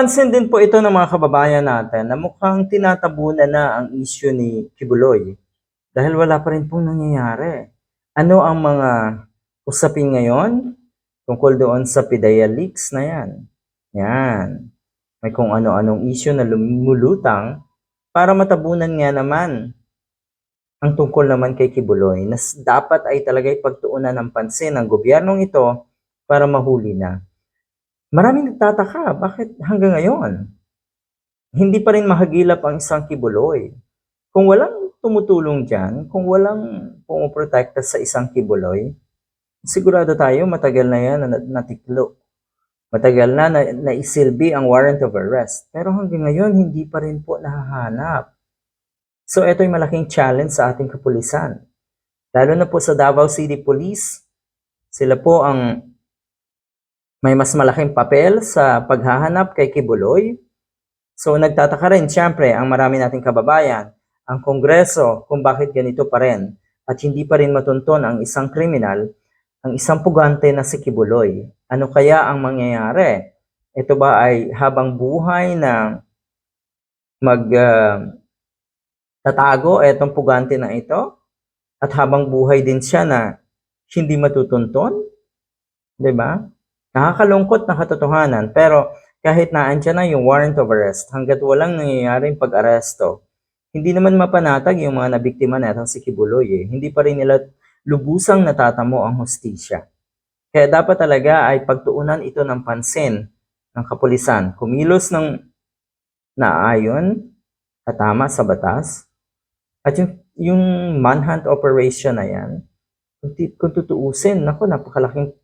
Pansin din po ito ng mga kababayan natin na mukhang tinatabunan na ang issue ni Kibuloy dahil wala pa rin pong nangyayari. Ano ang mga usapin ngayon tungkol doon sa Pidea Leaks na yan? Yan. May kung ano-anong issue na lumulutang para matabunan nga naman ang tungkol naman kay Kibuloy na dapat ay talaga pagtuunan ng pansin ng gobyernong ito para mahuli na. Maraming nagtataka, bakit hanggang ngayon? Hindi pa rin mahagilap ang isang kibuloy. Kung walang tumutulong dyan, kung walang pumuprotekta sa isang kibuloy, sigurado tayo matagal na yan na na- natiklo. Matagal na, na naisilbi ang warrant of arrest. Pero hanggang ngayon, hindi pa rin po nahahanap. So ito'y malaking challenge sa ating kapulisan. Lalo na po sa Davao City Police, sila po ang may mas malaking papel sa paghahanap kay Kibuloy. So nagtataka rin siyempre ang marami nating kababayan, ang Kongreso kung bakit ganito pa rin at hindi pa rin matunton ang isang kriminal, ang isang pugante na si Kibuloy. Ano kaya ang mangyayari? Ito ba ay habang buhay na mag ah, tatago etong pugante na ito? At habang buhay din siya na hindi matutunton? 'Di ba? Nakakalungkot na katotohanan, pero kahit naandyan na yung warrant of arrest, hanggat walang nangyayaring pag-aresto, hindi naman mapanatag yung mga nabiktima na itong si Kibuloy eh. Hindi pa rin nila lubusang natatamo ang hustisya. Kaya dapat talaga ay pagtuunan ito ng pansin ng kapulisan. Kumilos ng naayon at tama sa batas. At yung, yung manhunt operation na yan, kung, kung tutuusin, naku, napakalaking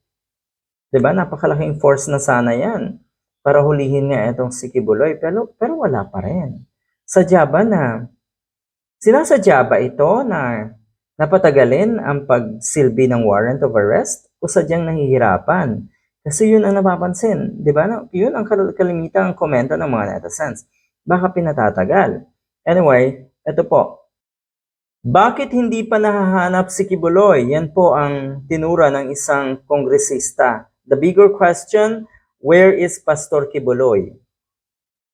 'Di ba? Napakalaking force na sana 'yan para hulihin nga itong si Kibuloy pero pero wala pa rin. Sadya ba na sinasadya ba ito na napatagalin ang pagsilbi ng warrant of arrest o sadyang nahihirapan? Kasi yun ang napapansin, 'di ba? Yun ang kal- kalimitang komento ng mga netizens. Baka pinatatagal. Anyway, ito po. Bakit hindi pa nahahanap si Kibuloy? Yan po ang tinura ng isang kongresista. The bigger question, where is Pastor Kibuloy?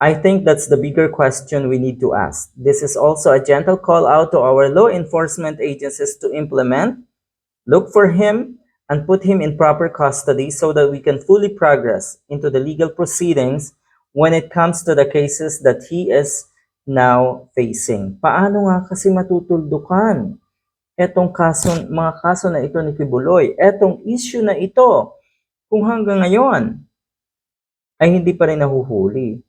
I think that's the bigger question we need to ask. This is also a gentle call out to our law enforcement agencies to implement, look for him, and put him in proper custody so that we can fully progress into the legal proceedings when it comes to the cases that he is now facing. Paano nga kasi matutuldukan etong kaso, mga kaso na ito ni Kibuloy, etong issue na ito, kung hanggang ngayon ay hindi pa rin nahuhuli.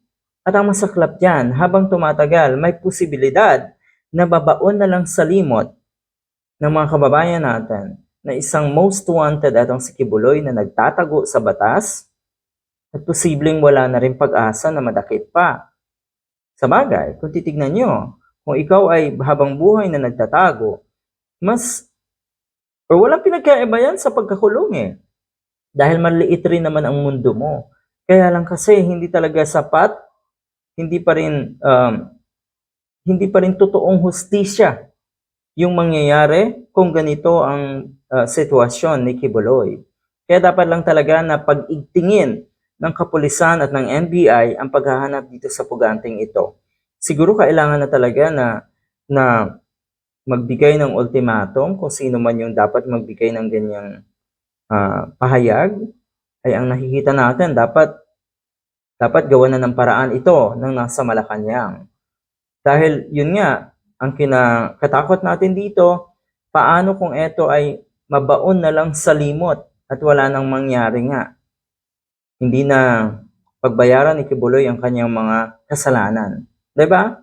At ang masaklap dyan, habang tumatagal, may posibilidad na babaon na lang sa limot ng mga kababayan natin na isang most wanted atong si Kibuloy na nagtatago sa batas at posibleng wala na rin pag-asa na madakit pa. Sa bagay, kung titignan nyo, kung ikaw ay habang buhay na nagtatago, mas or walang pinagkaiba yan sa pagkakulong eh. Dahil maliit rin naman ang mundo mo. Kaya lang kasi hindi talaga sapat, hindi pa rin um, hindi pa rin totoong hustisya yung mangyayari kung ganito ang uh, sitwasyon ni Kibuloy. Kaya dapat lang talaga na pag-igtingin ng kapulisan at ng NBI ang paghahanap dito sa puganting ito. Siguro kailangan na talaga na na magbigay ng ultimatum kung sino man yung dapat magbigay ng ganyang ah, pahayag ay ang nakikita natin dapat dapat gawa na ng paraan ito ng nasa Malacanang. Dahil yun nga, ang kinakatakot natin dito, paano kung ito ay mabaon na lang sa limot at wala nang mangyari nga. Hindi na pagbayaran ni Kibuloy ang kanyang mga kasalanan. ba?